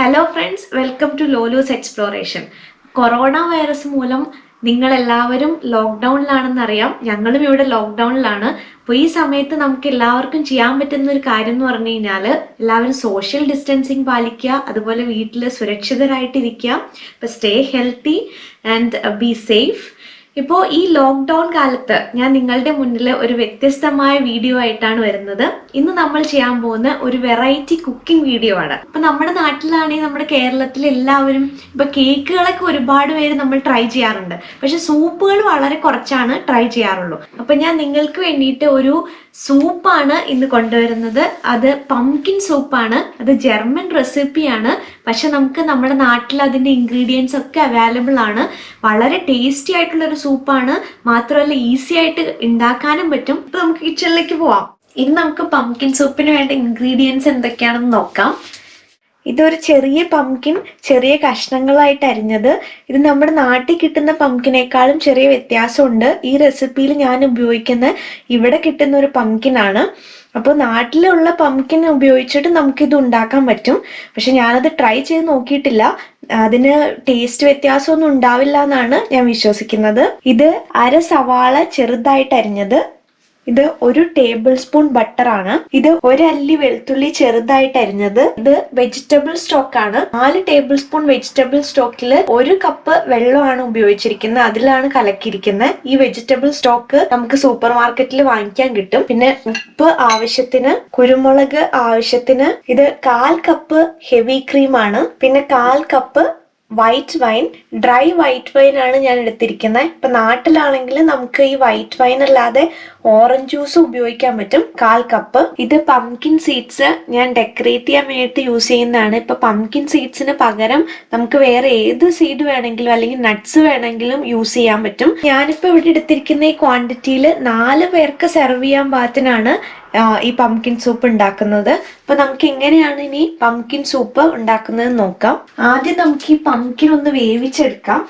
Hello friends welcome to Loloos exploration corona virus മൂലം നിങ്ങൾ എല്ലാവരും ലോക്ക്ഡൗണിലാണെന്നറിയാം ഞങ്ങളും ഇവിടെ ലോക്ക്ഡൗണിലാണ് അപ്പോൾ ഈ സമയത്ത് നമുക്ക് എല്ലാവർക്കും ചെയ്യാൻ പറ്റുന്ന ഒരു കാര്യം എന്ന് പറഞ്ഞു കഴിഞ്ഞാൽ എല്ലാവരും സോഷ്യൽ ഡിസ്റ്റൻസിങ് പാലിക്കുക അതുപോലെ വീട്ടിൽ സുരക്ഷിതരായിട്ടിരിക്കുക. അപ്പോൾ stay healthy and be safe ഇപ്പോൾ ഈ ലോക്ക്ഡൗൺ കാലത്ത് ഞാൻ നിങ്ങളുടെ മുന്നിൽ ഒരു വ്യത്യസ്തമായ വീഡിയോ ആയിട്ടാണ് വരുന്നത്. ഇന്ന് നമ്മൾ ചെയ്യാൻ പോകുന്ന ഒരു വെറൈറ്റി കുക്കിംഗ് വീഡിയോ ആണ്. ഇപ്പൊ നമ്മുടെ നാട്ടിലാണെങ്കിൽ നമ്മുടെ കേരളത്തിൽ എല്ലാവരും ഇപ്പൊ കേക്കുകളൊക്കെ ഒരുപാട് പേര് നമ്മൾ ട്രൈ ചെയ്യാറുണ്ട്. പക്ഷെ സൂപ്പുകൾ വളരെ കുറച്ചാണ് ട്രൈ ചെയ്യാറുള്ളൂ. അപ്പൊ ഞാൻ നിങ്ങൾക്ക് വേണ്ടിയിട്ട് ഒരു സൂപ്പാണ് ഇന്ന് കൊണ്ടുവരുന്നത്. അത് പംകിൻ സൂപ്പാണ് അത് ജർമ്മൻ റെസിപ്പിയാണ് പക്ഷെ നമുക്ക് നമ്മുടെ നാട്ടിൽ അതിന്റെ ഇൻഗ്രീഡിയൻസ് ഒക്കെ അവൈലബിൾ ആണ്. വളരെ ടേസ്റ്റി ആയിട്ടുള്ള ഒരു സൂപ്പാണ് മാത്രമല്ല ഈസി ആയിട്ട് ഉണ്ടാക്കാനും പറ്റും. ഇപ്പൊ നമുക്ക് കിച്ചണിലേക്ക് പോവാം. ഇനി നമുക്ക് പംകിൻ സൂപ്പിന് വേണ്ട ഇൻഗ്രീഡിയൻസ് എന്തൊക്കെയാണെന്ന് നോക്കാം. ഇതൊരു ചെറിയ പംകിൻ ചെറിയ കഷ്ണങ്ങളായിട്ട് അരിഞ്ഞത്. ഇത് നമ്മുടെ നാട്ടിൽ കിട്ടുന്ന പംകിനേക്കാളും ചെറിയ വ്യത്യാസമുണ്ട്. ഈ റെസിപ്പിയിൽ ഞാൻ ഉപയോഗിക്കുന്ന ഇവിടെ കിട്ടുന്ന ഒരു പംകിനാണ് അപ്പോൾ നാട്ടിലുള്ള പംകിൻ ഉപയോഗിച്ചിട്ട് നമുക്കിത് ഉണ്ടാക്കാൻ പറ്റും. പക്ഷെ ഞാനത് ട്രൈ ചെയ്ത് നോക്കിയിട്ടില്ല. അതിന് ടേസ്റ്റ് വ്യത്യാസമൊന്നും ഉണ്ടാവില്ല എന്നാണ് ഞാൻ വിശ്വസിക്കുന്നത്. ഇത് അര സവാള ചെറുതായിട്ട് അരിഞ്ഞത്. ഇത് ഒരു ടേബിൾ സ്പൂൺ ബട്ടറാണ് ഇത് ഒരല്ലി വെളുത്തുള്ളി ചെറുതായിട്ട് അരിഞ്ഞത്. ഇത് വെജിറ്റബിൾ സ്റ്റോക്ക് ആണ്. നാല് ടേബിൾ സ്പൂൺ വെജിറ്റബിൾ സ്റ്റോക്കിൽ ഒരു കപ്പ് വെള്ളമാണ് ഉപയോഗിച്ചിരിക്കുന്നത്. അതിലാണ് കലക്കിയിരിക്കുന്നത്. ഈ വെജിറ്റബിൾ സ്റ്റോക്ക് നമുക്ക് സൂപ്പർ മാർക്കറ്റിൽ വാങ്ങിക്കാൻ കിട്ടും. പിന്നെ ഉപ്പ് ആവശ്യത്തിന് കുരുമുളക് ആവശ്യത്തിന് ഇത് കാൽ കപ്പ് ഹെവി ക്രീം ആണ്. പിന്നെ കാൽ cup white wine dry white wine ആണ് ഞാൻ എടുത്തിരിക്കുന്നത്. ഇപ്പൊ നാട്ടിലാണെങ്കിൽ നമുക്ക് ഈ വൈറ്റ് വൈൻ അല്ലാതെ ഓറഞ്ച് ജ്യൂസ് ഉപയോഗിക്കാൻ പറ്റും. കാൽ കപ്പ് ഇത് പംകിൻ സീഡ്സ് ഞാൻ ഡെക്കറേറ്റ് ചെയ്യാൻ വേണ്ടിയിട്ട് യൂസ് ചെയ്യുന്നതാണ്. ഇപ്പൊ പംകിൻ സീഡ്സിന് പകരം നമുക്ക് വേറെ ഏത് സീഡ് വേണമെങ്കിലും അല്ലെങ്കിൽ നട്ട്സ് വേണമെങ്കിലും യൂസ് ചെയ്യാൻ പറ്റും. ഞാനിപ്പോ ഇവിടെ എടുത്തിരിക്കുന്ന ഈ ക്വാണ്ടിറ്റിയിൽ നാല് പേർക്ക് സെർവ് ചെയ്യാൻ പാകത്തിനാണ് ഈ പംകിൻ സൂപ്പ് ഉണ്ടാക്കുന്നത്. അപ്പൊ നമുക്ക് എങ്ങനെയാണ് ഇനി പംകിൻ സൂപ്പ് ഉണ്ടാക്കുന്നത് നോക്കാം. ആദ്യം നമുക്ക് ഈ പംകിൻ ഒന്ന് വേവിച്ചെടുക്കാം.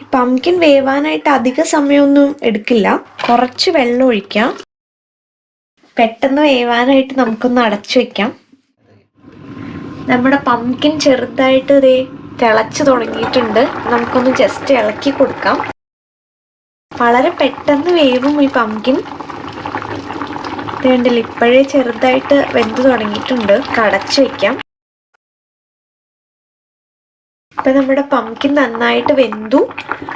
ഈ പംകിൻ വേവാനായിട്ട് അധിക സമയമൊന്നും എടുക്കില്ല. കുറച്ച് വെള്ളം ഒഴിക്കാം. പെട്ടെന്ന് വേവാനായിട്ട് നമുക്കൊന്ന് അടച്ചു വെക്കാം. നമ്മുടെ പംകിൻ ചെറുതായിട്ട് ഇതേ തിളച്ചു തുടങ്ങിയിട്ടുണ്ട്. നമുക്കൊന്ന് ജസ്റ്റ് ഇളക്കി കൊടുക്കാം. വളരെ പെട്ടെന്ന് വേവും ഈ പംകിൻ വേണ്ടില്ല ഇപ്പോഴേ ചെറുതായിട്ട് വെന്ത് തുടങ്ങിയിട്ടുണ്ട്. കടച്ചു വെക്കാം. ഇപ്പൊ നമ്മുടെ പംകിൻ നന്നായിട്ട് വെന്തു.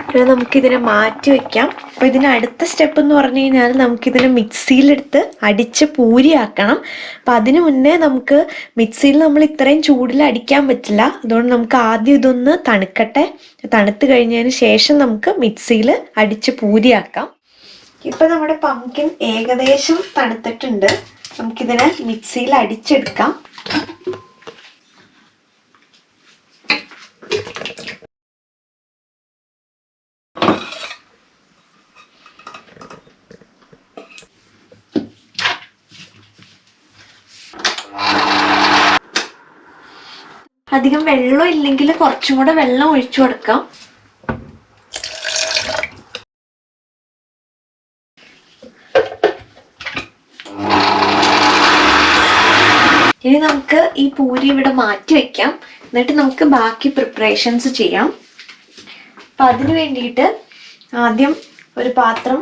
പിന്നെ നമുക്കിതിനെ മാറ്റി വെക്കാം. അപ്പം ഇതിന് അടുത്ത സ്റ്റെപ്പ് എന്ന് പറഞ്ഞു കഴിഞ്ഞാൽ നമുക്കിതിനെ മിക്സിയിലെടുത്ത് അടിച്ച് പൂരിയാക്കണം. അപ്പം അതിനു മുന്നേ നമുക്ക് മിക്സിയിൽ നമ്മൾ ഇത്രയും ചൂടിൽ അടിക്കാൻ പറ്റില്ല. അതുകൊണ്ട് നമുക്ക് ആദ്യം ഇതൊന്ന് തണുക്കട്ടെ. തണുത്ത് കഴിഞ്ഞതിന് ശേഷം നമുക്ക് മിക്സിയിൽ അടിച്ച് പൂരിയാക്കാം. ഇപ്പം നമ്മുടെ പംകിൻ ഏകദേശം തണുത്തിട്ടുണ്ട്. നമുക്കിതിനെ മിക്സിയിൽ അടിച്ചെടുക്കാം. അധികം വെള്ളം ഇല്ലെങ്കിൽ കുറച്ചും കൂടെ വെള്ളം ഒഴിച്ചു കൊടുക്കാം. ഇനി നമുക്ക് ഈ പൂരി ഇവിടെ മാറ്റി വെക്കാം. എന്നിട്ട് നമുക്ക് ബാക്കി പ്രിപ്പറേഷൻസ് ചെയ്യാം. അപ്പൊ അതിനു വേണ്ടിയിട്ട് ആദ്യം ഒരു പാത്രം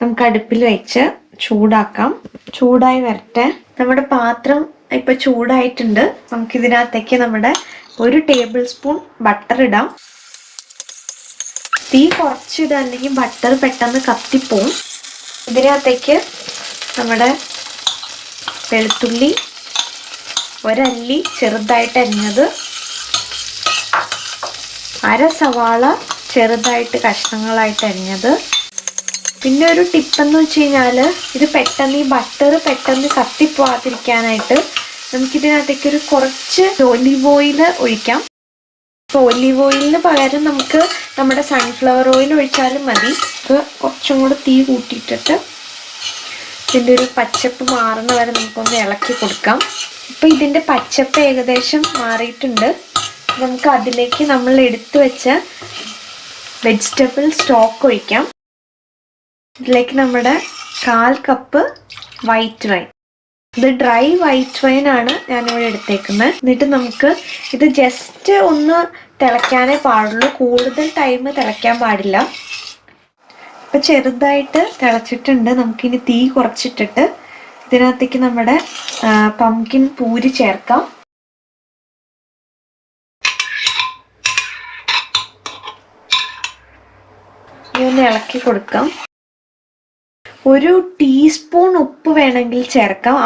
നമുക്ക് അടുപ്പിൽ വെച്ച് ചൂടാക്കാം. ചൂടായി വരട്ടെ. നമ്മുടെ പാത്രം ഇപ്പൊ ചൂടായിട്ടുണ്ട്. നമുക്ക് ഇതിനകത്തേക്ക് നമ്മുടെ ഒരു ടേബിൾ സ്പൂൺ ബട്ടർ ഇടാം. തീ കുറച്ചിടുക അല്ലെങ്കിൽ ബട്ടർ പെട്ടെന്ന് കത്തിപ്പോവും. ഇതിനകത്തേക്ക് നമ്മുടെ വെളുത്തുള്ളി ഒരല്ലി ചെറുതായിട്ട് അരിഞ്ഞത്. അര സവാള ചെറുതായിട്ട് കഷ്ണങ്ങളായിട്ട് അരിഞ്ഞത്. പിന്നെ ഒരു ടിപ്പ് എന്ന് വെച്ച് കഴിഞ്ഞാൽ ഇത് പെട്ടെന്ന് ഈ ബട്ടർ പെട്ടെന്ന് കത്തിപ്പോവാതിരിക്കാനായിട്ട് നമുക്കിതിനകത്തേക്ക് ഒരു കുറച്ച് ഒലിവ് ഓയിൽ ഒഴിക്കാം. അപ്പോൾ ഒലിവ് ഓയിലിന് പകരം നമുക്ക് നമ്മുടെ സൺഫ്ലവർ ഓയിൽ ഒഴിച്ചാലും മതി. ഇത് കുറച്ചും കൂടെ തീ കൂട്ടിയിട്ടിട്ട് ഇതിന്റെ ഒരു പച്ചപ്പ് മാറുന്ന വരെ നമുക്കൊന്ന് ഇളക്കി കൊടുക്കാം. ഇപ്പം ഇതിന്റെ പച്ചപ്പ് ഏകദേശം മാറിയിട്ടുണ്ട്. നമുക്ക് അതിലേക്ക് നമ്മൾ എടുത്തു വെച്ച വെജിറ്റബിൾ സ്റ്റോക്ക് ഒഴിക്കാം. ഇതിലേക്ക് നമ്മുടെ കാൽ കപ്പ് വൈറ്റ് വൈൻ ഇത് ഡ്രൈ വൈറ്റ് വൈൻ ആണ് ഞാനിവിടെ എടുത്തേക്കുന്നത്. എന്നിട്ട് നമുക്ക് ഇത് ജസ്റ്റ് ഒന്ന് തിളയ്ക്കാനേ പാടുള്ളൂ. കൂടുതൽ ടൈം തിളയ്ക്കാൻ പാടില്ല. ഇപ്പം ചെറുതായിട്ട് തിളച്ചിട്ടുണ്ട്. നമുക്കിനി തീ കുറച്ചിട്ടിട്ട് ഇതിനകത്തേക്ക് നമ്മുടെ പംകിൻ പൂരി ചേർക്കാം. ഇനി ഒന്ന് ഇളക്കി കൊടുക്കാം. ഒരു ടീസ്പൂൺ ഉപ്പ് വേണമെങ്കിൽ ചേർക്കാം.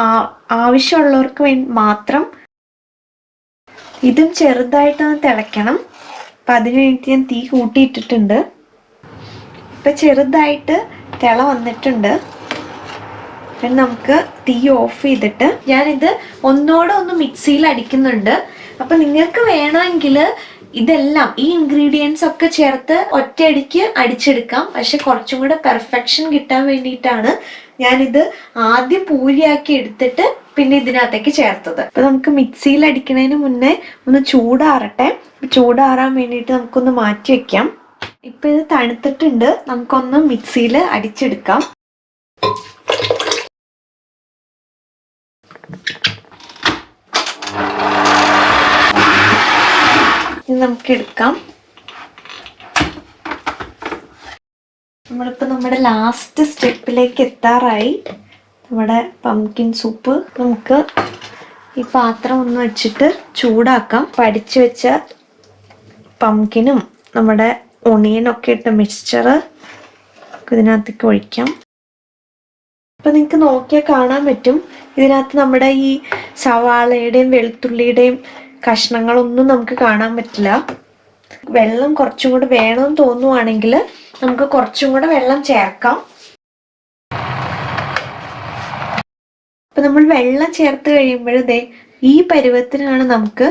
ആവശ്യമുള്ളവർക്ക് വേണ്ടി മാത്രം. ഇതും ചെറുതായിട്ടൊന്ന് തിളയ്ക്കണം. അപ്പം അതിന് വേണ്ടി ഞാൻ തീ കൂട്ടിയിട്ടിട്ടുണ്ട്. ഇപ്പം ചെറുതായിട്ട് തിള വന്നിട്ടുണ്ട്. നമുക്ക് തീ ഓഫ് ചെയ്തിട്ട് ഞാനിത് ഒന്നോടെ ഒന്ന് മിക്സിയിൽ അടിക്കുന്നുണ്ട്. അപ്പം നിങ്ങൾക്ക് വേണമെങ്കിൽ ഇതെല്ലാം ഈ ഇൻഗ്രീഡിയൻസ് ഒക്കെ ചേർത്ത് ഒറ്റയടിക്ക് അടിച്ചെടുക്കാം. പക്ഷെ കുറച്ചും കൂടെ പെർഫെക്ഷൻ കിട്ടാൻ വേണ്ടിയിട്ടാണ് ഞാനിത് ആദ്യം പൂരിയാക്കി എടുത്തിട്ട് പിന്നെ ഇതിനകത്തേക്ക് ചേർത്തത്. അപ്പൊ നമുക്ക് മിക്സിയിൽ അടിക്കുന്നതിന് മുന്നേ ഒന്ന് ചൂടാറട്ടെ. ചൂടാറാൻ വേണ്ടിയിട്ട് നമുക്കൊന്ന് മാറ്റി വെക്കാം. ഇപ്പൊ ഇത് തണുത്തിട്ടുണ്ട്. നമുക്കൊന്ന് മിക്സിയിൽ അടിച്ചെടുക്കാം. നമുക്ക് എടുക്കാം നമ്മളിപ്പോ നമ്മുടെ ലാസ്റ്റ് സ്റ്റെപ്പിലേക്ക് എത്താറായി. നമ്മുടെ പംകിൻ സൂപ്പ് നമുക്ക് ഈ പാത്രം ഒന്ന് വെച്ചിട്ട് ചൂടാക്കാം. പഠിച്ചു വെച്ച പംകിനും നമ്മുടെ ഒണിയനൊക്കെ ഇട്ട മിക്സ്ചർ ഇതിനകത്തേക്ക് ഒഴിക്കാം. അപ്പം നിങ്ങൾക്ക് നോക്കിയാൽ കാണാൻ പറ്റും. ഇതിനകത്ത് നമ്മുടെ ഈ സവാളയുടെയും വെളുത്തുള്ളിയുടെയും കഷ്ണങ്ങളൊന്നും നമുക്ക് കാണാൻ പറ്റില്ല. വെള്ളം കുറച്ചും കൂടെ വേണമെന്ന് തോന്നുവാണെങ്കിൽ നമുക്ക് കുറച്ചും കൂടെ വെള്ളം ചേർക്കാം. അപ്പൊ നമ്മൾ വെള്ളം ചേർത്ത് കഴിയുമ്പോഴേ ഈ പരുവത്തിനാണ് നമുക്ക്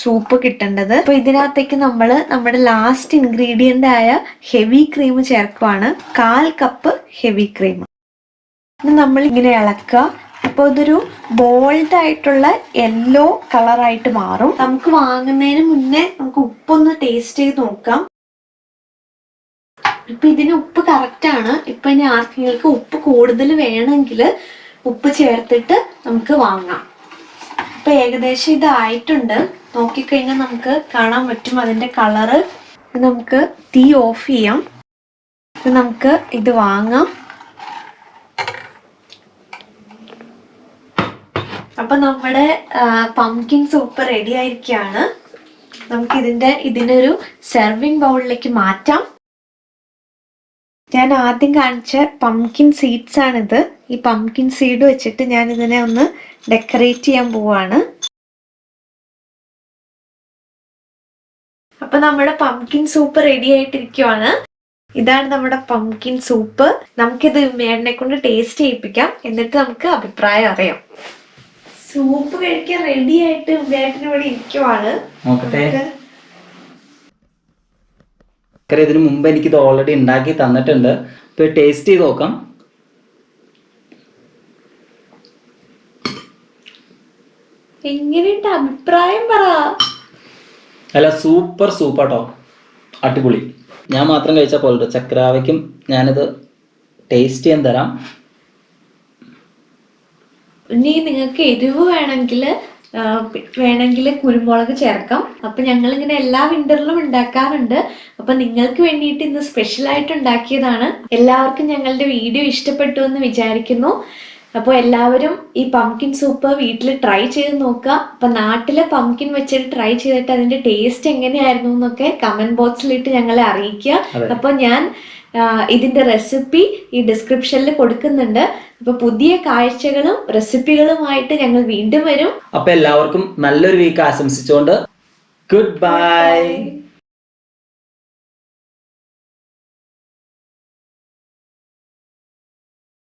സൂപ്പ് കിട്ടേണ്ടത്. അപ്പൊ ഇതിനകത്തേക്ക് നമ്മൾ നമ്മുടെ ലാസ്റ്റ് ഇൻഗ്രീഡിയന്റ് ആയ ഹെവി ക്രീം ചേർക്കുവാണ്. കാൽ കപ്പ് ഹെവി ക്രീം നമ്മൾ ഇങ്ങനെ ഇളക്കുക. അപ്പോൾ ഇതൊരു ബോൾഡ് ആയിട്ടുള്ള യെല്ലോ കളറായിട്ട് മാറും. നമുക്ക് വാങ്ങുന്നതിന് മുന്നേ നമുക്ക് ഉപ്പൊന്ന് ടേസ്റ്റ് ചെയ്ത് നോക്കാം. ഇപ്പൊ ഇതിന് ഉപ്പ് കറക്റ്റ് ആണ്. ഇപ്പൊ ഇനി ആർക്കെങ്കിലും ഉപ്പ് കൂടുതൽ വേണമെങ്കിൽ ഉപ്പ് ചേർത്തിട്ട് നമുക്ക് വാങ്ങാം. ഇപ്പൊ ഏകദേശം ഇതായിട്ടുണ്ട്. നോക്കിക്കഴിഞ്ഞാൽ നമുക്ക് കാണാൻ പറ്റും അതിന്റെ കളറ് നമുക്ക് തീ ഓഫ് ചെയ്യാം. നമുക്ക് ഇത് വാങ്ങാം. അപ്പൊ നമ്മുടെ പംകിൻ സൂപ്പ് റെഡി ആയിരിക്കുകയാണ് നമുക്ക് ഇതിന്റെ ഇതിനൊരു സെർവിങ് ബൗളിലേക്ക് മാറ്റാം. ഞാൻ ആദ്യം കാണിച്ച പംകിൻ സീഡ്സ് ആണിത്. ഈ പംകിൻ സീഡ് വെച്ചിട്ട് ഞാൻ ഇതിനെ ഒന്ന് ഡെക്കറേറ്റ് ചെയ്യാൻ പോവാണ്. അപ്പൊ നമ്മുടെ പംകിൻ സൂപ്പ് റെഡി ആയിട്ടിരിക്കുവാണ്. ഇതാണ് നമ്മുടെ പംകിൻ സൂപ്പ് നമുക്കിത് മേടിനെ കൊണ്ട് ടേസ്റ്റ് ചെയ്യിപ്പിക്കാം. എന്നിട്ട് നമുക്ക് അഭിപ്രായം അറിയാം. സൂപ്പ് കഴിക്കാൻ റെഡി ആയിട്ട് വേട്ടന് ഇവിടെ ഇരിക്കുവാണ്. നോക്കട്ടെ. ഇതിനു മുമ്പ് ഇത് ഓൾറെഡി ഉണ്ടാക്കി തന്നിട്ടുണ്ട്. ഇപ്പൊ ടേസ്റ്റ് ചെയ്ത് നോക്കാം. എങ്ങനെയുണ്ട് അഭിപ്രായം പറ. അല്ല സൂപ്പർ സൂപ്പാട്ടോ അടിപൊളി. ഞാൻ മാത്രം കഴിച്ചാൽ പോലെ ചക്രാവയ്ക്കും ഞാനിത് ടേസ്റ്റ് ചെയ്യാൻ തരാം. ഇനി നിങ്ങൾക്ക് എരിവ് വേണമെങ്കിൽ വേണമെങ്കിൽ കുരുമുളക് ചേർക്കാം. അപ്പൊ ഞങ്ങൾ ഇങ്ങനെ എല്ലാ വിന്ററിലും ഉണ്ടാക്കാറുണ്ട്. അപ്പൊ നിങ്ങൾക്ക് വേണ്ടിയിട്ട് ഇന്ന് സ്പെഷ്യൽ ആയിട്ട് ഉണ്ടാക്കിയതാണ്. എല്ലാവർക്കും ഞങ്ങളുടെ വീഡിയോ ഇഷ്ടപ്പെട്ടു എന്ന് വിചാരിക്കുന്നു. അപ്പോൾ എല്ലാവരും ഈ പംകിൻ സൂപ്പ് വീട്ടിൽ ട്രൈ ചെയ്ത് നോക്കുക. അപ്പൊ നാട്ടിലെ പംകിൻ വെച്ചിട്ട് ട്രൈ ചെയ്തിട്ട് അതിന്റെ ടേസ്റ്റ് എങ്ങനെയായിരുന്നു എന്നൊക്കെ കമന്റ് ബോക്സിലിട്ട് ഞങ്ങളെ അറിയിക്കുക. അപ്പോൾ അപ്പൊ ഞാൻ ആ, ഇതിന്റെ റെസിപ്പി ഈ ഡിസ്ക്രിപ്ഷനിൽ കൊടുക്കുന്നുണ്ട്. അപ്പൊ പുതിയ കാഴ്ചകളും റെസിപ്പികളുമായിട്ട് ഞങ്ങൾ വീണ്ടും വരും. അപ്പൊ എല്ലാവർക്കും നല്ലൊരു വീക്ക് ആശംസിച്ചുകൊണ്ട് ഗുഡ് ബൈ